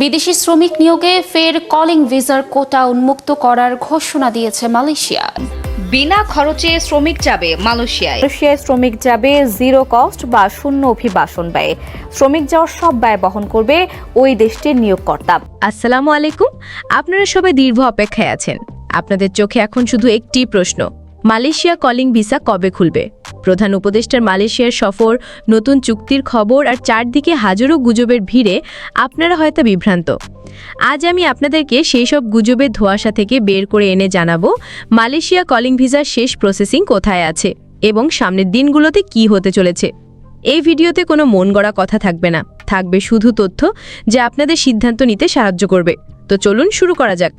বিদেশি শ্রমিক নিয়োগে ফের কলিং ভিসার কোটা উন্মুক্ত করার ঘোষণা দিয়েছে মালয়েশিয়া। বিনা খরচে শ্রমিক যাবে মালয়েশিয়ায়। মালয়েশিয়ায় শ্রমিক যাবে জিরো কস্ট বা শূন্য অভিবাসন ব্যয়ে। শ্রমিক যাওয়ার সব ব্যয় বহন করবে ওই দেশটির নিয়োগকর্তা। আসসালামু আলাইকুম। আপনারা সবাই দীর্ঘ অপেক্ষায় আছেন। আপনাদের চোখে এখন শুধু একটি প্রশ্ন মালয়েশিয়া কলিং ভিসা কবে খুলবে? প্রধান উপদেষ্টার মালয়েশিয়ার সফর, নতুন চুক্তির খবর আর চারদিকে হাজারো গুজবের ভিড়ে আপনারা হয়তো বিভ্রান্ত। আজ আমি আপনাদেরকে সেই সব গুজবের ধোঁয়াশা থেকে বের করে এনে জানাব, মালয়েশিয়া কলিং ভিসার শেষ প্রসেসিং কোথায় আছে এবং সামনের দিনগুলোতে কি হতে চলেছে। এই ভিডিওতে কোনো মন গড়া কথা থাকবে না, থাকবে শুধু তথ্য যা আপনাদের সিদ্ধান্ত নিতে সাহায্য করবে। তো চলুন শুরু করা যাক।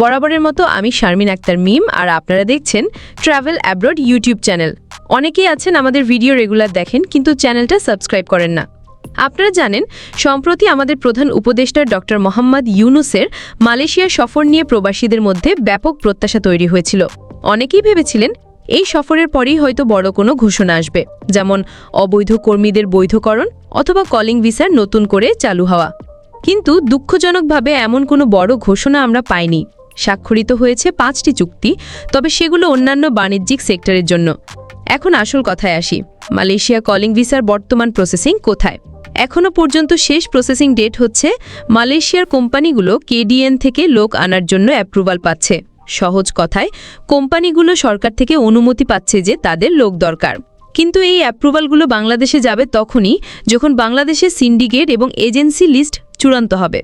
বরাবরের মতো আমি শারমিন আক্তার মিম আর আপনারা দেখছেন ট্রাভেল অ্যাব্রড ইউটিউব চ্যানেল অনেকেই আছেন আমাদের ভিডিও রেগুলার দেখেন, কিন্তু চ্যানেলটা সাবস্ক্রাইব করেন না। আপনারা জানেন, সম্প্রতি আমাদের প্রধান উপদেষ্টা ডক্টর মোহাম্মদ ইউনুসের মালয়েশিয়া সফর নিয়ে প্রবাসীদের মধ্যে ব্যাপক প্রত্যাশা তৈরি হয়েছিল। অনেকেই ভেবেছিলেন, এই সফরের পরেই হয়তো বড় কোনো ঘোষণা আসবে, যেমন অবৈধ কর্মীদের বৈধকরণ অথবা কলিং ভিসার নতুন করে চালু হওয়া। কিন্তু দুঃখজনকভাবে এমন কোনো বড় ঘোষণা আমরা পাইনি। স্বাক্ষরিত হয়েছে পাঁচটি চুক্তি, তবে সেগুলো অন্যান্য বাণিজ্যিক সেক্টরের জন্য। এখন আসল কথায় আসি। মালয়েশিয়া কলিং ভিসার বর্তমান প্রসেসিং কোথায়? এখনও পর্যন্ত শেষ প্রসেসিং ডেট হচ্ছে মালয়েশিয়ার কোম্পানিগুলো কেডিএন থেকে লোক আনার জন্য অ্যাপ্রুভাল পাচ্ছে। সহজ কথায়, কোম্পানিগুলো সরকার থেকে অনুমতি পাচ্ছে যে তাদের লোক দরকার। কিন্তু এই অ্যাপ্রুভালগুলো বাংলাদেশে যাবে তখনই যখন বাংলাদেশের সিন্ডিকেট এবং এজেন্সি লিস্ট চূড়ান্ত হবে।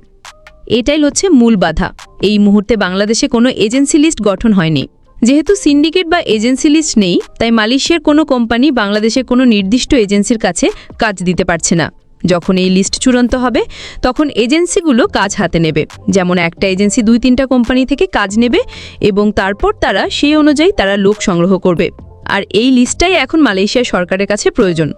এটাই হচ্ছে মূল বাধা। এই মুহূর্তে বাংলাদেশে কোনো এজেন্সি লিস্ট গঠন হয়নি। যেহেতু সিন্ডিকেট বা এজেন্সি লিস্ট নেই, তাই মালয়েশিয়ার কোনো কোম্পানি বাংলাদেশের কোনো নির্দিষ্ট এজেন্সির কাছে কাজ দিতে পারছে না। যখন এই লিস্ট চূড়ান্ত হবে, তখন এজেন্সিগুলো কাজ হাতে নেবে। যেমন একটা এজেন্সি দুই তিনটা কোম্পানি থেকে কাজ নেবে এবং তারপর তারা সেই অনুযায়ী তারা লোক সংগ্রহ করবে। আর এই লিস্টটাই এখন মালয়েশিয়া সরকারের কাছে প্রয়োজন।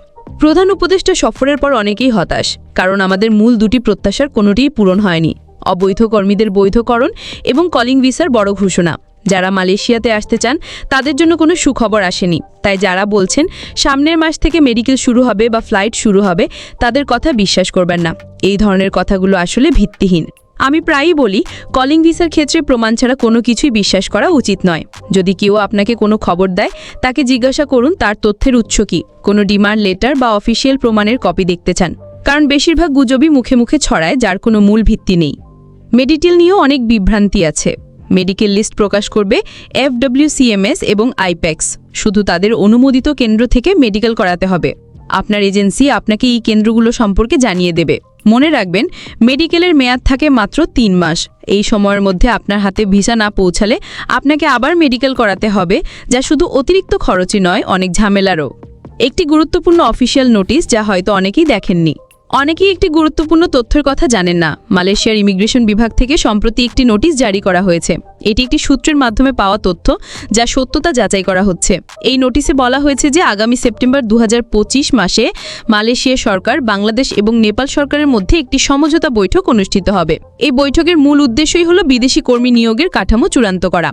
প্রধান উপদেষ্টা সফরের পর অনেকেই হতাশ, কারণ আমাদের মূল দুটি প্রত্যাশার কোনোটিই পূরণ হয়নি। অবৈধ কর্মীদের বৈধকরণ এবং কলিং ভিসার বড় ঘোষণা। যারা মালয়েশিয়াতে আসতে চান, তাদের জন্য কোনো সুখবর আসেনি। তাই যারা বলছেন, সামনের মাস থেকে মেডিকেল শুরু হবে বা ফ্লাইট শুরু হবে, তাদের কথা বিশ্বাস করবেন না। এই ধরনের কথাগুলো আসলে ভিত্তিহীন। আমি প্রায়ই বলি, কলিং ভিসার ক্ষেত্রে প্রমাণ ছাড়া কোনো কিছুই বিশ্বাস করা উচিত নয়। যদি কেউ আপনাকে কোনো খবর দেয়, তাকে জিজ্ঞাসা করুন তার তথ্যের উৎস কী। কোনো ডিমান্ড লেটার বা অফিসিয়াল প্রমাণের কপি দেখতে চান। কারণ বেশিরভাগ গুজবই মুখে মুখে ছড়ায়, যার কোনো মূল ভিত্তি নেই। মেডিটেল নিয়েও অনেক বিভ্রান্তি আছে। মেডিকেল লিস্ট প্রকাশ করবে এফডব্লিউসিএমএস এবং আইপ্যাক্স। শুধু তাদের অনুমোদিত কেন্দ্র থেকে মেডিকেল করাতে হবে। আপনার এজেন্সি আপনাকে এই কেন্দ্রগুলো সম্পর্কে জানিয়ে দেবে। মনে রাখবেন, মেডিকেলের মেয়াদ থাকে মাত্র তিন মাস। এই সময়ের মধ্যে আপনার হাতে ভিসা না পৌঁছালে আপনাকে আবার মেডিকেল করাতে হবে, যা শুধু অতিরিক্ত খরচই নয়, অনেক ঝামেলারও। একটি গুরুত্বপূর্ণ অফিসিয়াল নোটিশ যা হয়তো অনেকেই দেখেননি। অনেকেই একটি গুরুত্বপূর্ণ তথ্যের কথা জানেন না। মালয়েশিয়ার ইমিগ্রেশন বিভাগ থেকে সম্প্রতি একটি নোটিশ জারি করা হয়েছে। এটি একটি সূত্রের মাধ্যমে পাওয়া তথ্য যা সত্যতা যাচাই করা হচ্ছে। এই নোটিশে বলা হয়েছে যে আগামী সেপ্টেম্বর দু হাজার পঁচিশ মাসে মালয়েশিয়া সরকার, বাংলাদেশ এবং নেপাল সরকারের মধ্যে একটি সমঝোতা বৈঠক অনুষ্ঠিত হবে। এই বৈঠকের মূল উদ্দেশ্যই হল বিদেশি কর্মী নিয়োগের কাঠামো চূড়ান্ত করা।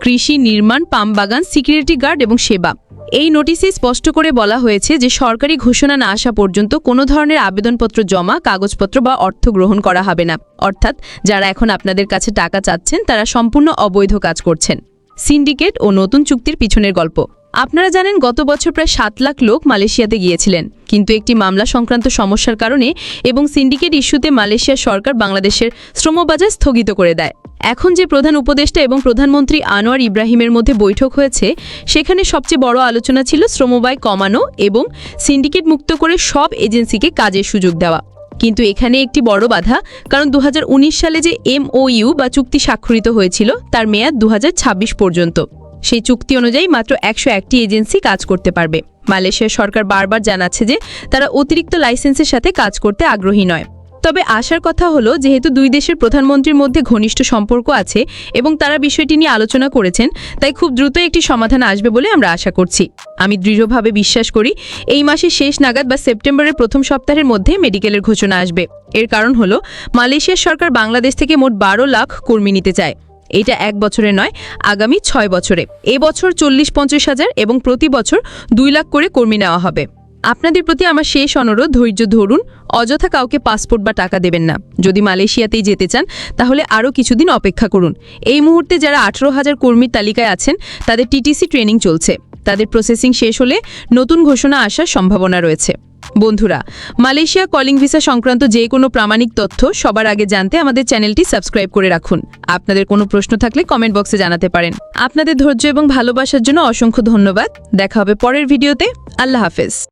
কৃষি নির্মাণ, পাম বাগান, সিকিউরিটি গার্ড এবং সেবা। এই নোটিশে স্পষ্ট করে বলা হয়েছে যে সরকারি ঘোষণা না আসা পর্যন্ত কোনো ধরনের আবেদনপত্র জমা, কাগজপত্র বা অর্থ গ্রহণ করা হবে না। অর্থাৎ যারা এখন আপনাদের কাছে টাকা চাচ্ছেন, তারা সম্পূর্ণ অবৈধ কাজ করছেন। সিন্ডিকেট ও নতুন চুক্তির পিছনের গল্প। আপনারা জানেন, গত বছর প্রায় সাত লাখ লোক মালয়েশিয়াতে গিয়েছিলেন। কিন্তু একটি মামলা সংক্রান্ত সমস্যার কারণে এবং সিন্ডিকেট ইস্যুতে মালয়েশিয়ার সরকার বাংলাদেশের শ্রমবাজার স্থগিত করে দেয়। এখন যে প্রধান উপদেষ্টা এবং প্রধানমন্ত্রী আনোয়ার ইব্রাহিমের মধ্যে বৈঠক হয়েছে, সেখানে সবচেয়ে বড় আলোচনা ছিল শ্রমব্যয় কমানো এবং সিন্ডিকেট মুক্ত করে সব এজেন্সিকে কাজের সুযোগ দেওয়া। কিন্তু এখানে একটি বড় বাধা, কারণ দু হাজার উনিশ সালে যে এমওইউ বা চুক্তি স্বাক্ষরিত হয়েছিল, তার মেয়াদ দু হাজার ছাব্বিশ পর্যন্ত। সেই চুক্তি অনুযায়ী মাত্র একশো একটি এজেন্সি কাজ করতে পারবে। মালয়েশিয়ার সরকার বারবার জানাচ্ছে যে, তারা অতিরিক্ত লাইসেন্সের সাথে কাজ করতে আগ্রহী নয়। তবে আসার কথা হলো, যেহেতু দুই দেশের প্রধানমন্ত্রীর মধ্যে ঘনিষ্ঠ সম্পর্ক আছে এবং তারা বিষয়টি নিয়ে আলোচনা করেছেন, তাই খুব দ্রুত একটি সমাধান আসবে বলে আমরা আশা করছি। আমি দৃঢ়ভাবে বিশ্বাস করি, এই মাসের শেষ নাগাদ বা সেপ্টেম্বরের প্রথম সপ্তাহের মধ্যে মেডিকেলের ঘোষণা আসবে। এর কারণ হলো, মালয়েশিয়ার সরকার বাংলাদেশ থেকে মোট বারো লাখ কর্মী নিতে চায়। এটা এক বছরে নয়, আগামী ছয় বছরে। এবছর চল্লিশ পঞ্চাশ হাজার এবং প্রতি বছর দুই লাখ করে কর্মী নেওয়া হবে। আপনাদের প্রতি আমার শেষ অনুরোধ, ধৈর্য ধরুন, অযথা কাউকে পাসপোর্ট বা টাকা দেবেন না। যদি মালয়েশিয়াতেই যেতে চান, তাহলে আরও কিছুদিন অপেক্ষা করুন। এই মুহূর্তে যারা আঠেরো হাজার কর্মীর তালিকায় আছেন, তাদের টিটিসি ট্রেনিং চলছে। তাদের প্রসেসিং শেষ হলে নতুন ঘোষণা আসার সম্ভাবনা রয়েছে। বন্ধুরা, মালয়েশিয়া কলিং ভিসা সংক্রান্ত যে কোনো প্রামাণিক তথ্য সবার আগে জানতে আমাদের চ্যানেলটি সাবস্ক্রাইব করে রাখুন। আপনাদের কোনো প্রশ্ন থাকলে কমেন্ট বক্সে জানাতে পারেন। আপনাদের ধৈর্য এবং ভালোবাসার জন্য অসংখ্য ধন্যবাদ। দেখা হবে পরের ভিডিওতে। আল্লাহ হাফেজ।